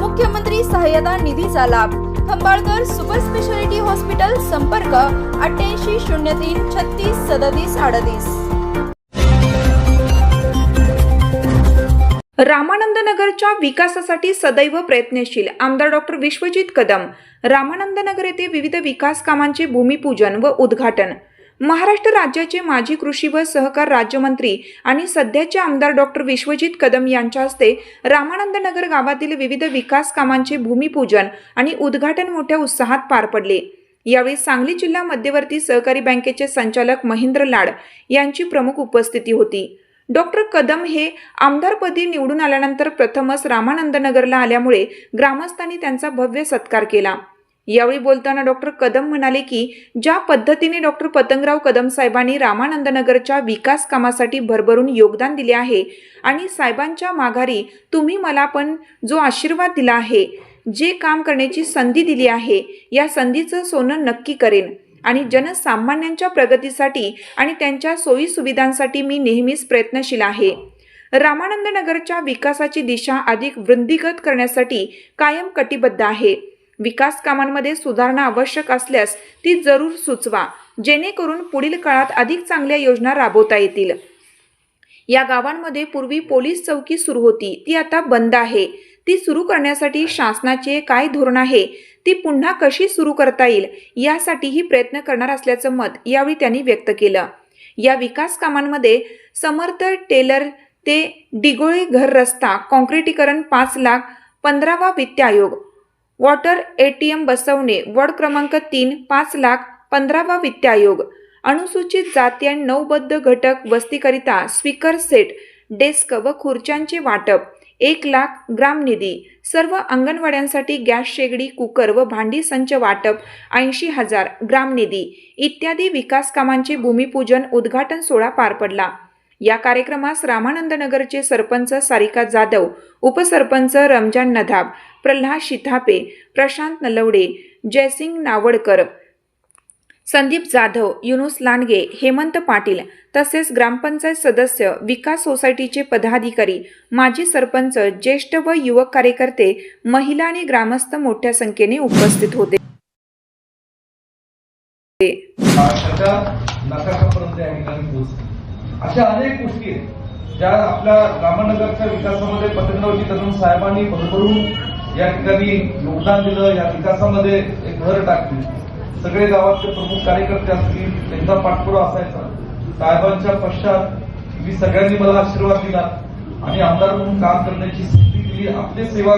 मुख्यमंत्री सहाय्यता निधीचा लाभ. खंबाळकर सुपर स्पेशालिटी हॉस्पिटल संपर्क अठ्ठ्याऐंशी शून्य तीन छत्तीस सदतीस अडतीस. रामानंद नगरच्या विकासासाठी सदैव प्रयत्नशील आमदार डॉक्टर विश्वजित कदम. रामानंद नगर येथे विविध विकास कामांचे भूमिपूजन व उद्घाटन. महाराष्ट्र राज्याचे माजी कृषी व सहकार राज्यमंत्री आणि सध्याचे आमदार डॉक्टर विश्वजित कदम यांच्या हस्ते रामानंद नगर गावातील विविध विकास कामांचे भूमिपूजन आणि उद्घाटन मोठ्या उत्साहात पार पडले. यावेळी सांगली जिल्हा मध्यवर्ती सहकारी बँकेचे संचालक महेंद्र लाड यांची प्रमुख उपस्थिती होती. डॉक्टर कदम हे आमदारपदी निवडून आल्यानंतर प्रथमच रामानंद नगरला आल्यामुळे ग्रामस्थांनी त्यांचा भव्य सत्कार केला. यावेळी बोलताना डॉक्टर कदम म्हणाले की ज्या पद्धतीने डॉक्टर पतंगराव कदम साहेबांनी रामानंदनगरच्या विकास कामासाठी भरभरून योगदान दिले आहे आणि साहेबांच्या माघारी तुम्ही मला पण जो आशीर्वाद दिला आहे जे काम करण्याची संधी दिली आहे या संधीचं सोनं नक्की करेन. आणि जनसामान्यांच्या प्रगतीसाठी आणि त्यांच्या सोयीसुविधांसाठी मी नेहमीच प्रयत्नशील आहे. रामानंद नगरच्या विकासाची दिशा अधिक वृद्धिगत करण्यासाठी कायम कटिबद्ध आहे. विकास कामांमध्ये सुधारणा आवश्यक असल्यास ती जरूर सुचवा. जेणेकरून पुढील काळात अधिक चांगल्या योजना राबवता येतील. या गावांमध्ये पूर्वी पोलीस चौकी सुरू होती. ती आता बंद आहे. ती सुरू करण्यासाठी शासनाचे काय धोरण आहे? ती पुन्हा कशी सुरू करता येईल? यासाठीही प्रयत्न करणार असल्याचं मत यावेळी त्यांनी व्यक्त केलं. या विकास कामांमध्ये समर्थ टेलर ते डिगोळे घर रस्ता काँक्रिटीकरण पाच लाख पंधरावा वित्त आयोग वॉटर एटीएम बसवणे वॉर्ड क्रमांक तीन पाच लाख पंधरावा वित्त आयोग. अनुसूचित जाती आणि नौबद्ध घटक वस्तीकरिता स्पीकर सेट डेस्क व खुर्च्यांचे वाटप एक लाख ग्राम निधी. सर्व अंगणवाड्यांसाठी गॅस शेगडी कुकर व भांडी संच वाटप ऐंशी हजार ग्राम निधी. इत्यादी विकास कामांचे भूमिपूजन उद्घाटन सोहळा पार पडला. या कार्यक्रमास रामानंद नगरचे सरपंच सारिका जाधव उपसरपंच रमजान नधाब प्रल्हाद शिथापे प्रशांत नलवडे जयसिंग नावडकर संदीप जाधव युनुस लांडगे हेमंत पाटील तसेच ग्रामपंचायत सदस्य विकास सोसायटीचे पदाधिकारी माजी सरपंच ज्येष्ठ व युवक कार्यकर्ते महिला आणि ग्रामस्थ मोठ्या संख्येने उपस्थित होते. महाराष्ट्राच्या नकाशापर्यंत या ठिकाणी पोहोचली. अशा अनेक गोष्टी आहेत ज्या आपल्या रामनगरच्या विकासामध्ये पतंगरावजी कदम साहेबांनी भरभरून या ठिकाणी योगदान दिलं या विकासामध्ये एक भर टाकली. सगळे गावातले प्रमुख कार्यकर्ते असतील त्यांचा पाठपुरा असायचा. साहेबांच्या पश्चात मी सगळ्यांनी मला आशीर्वाद दिला आणि आमदार म्हणून काम करण्याची संधी दिली. आपली सेवा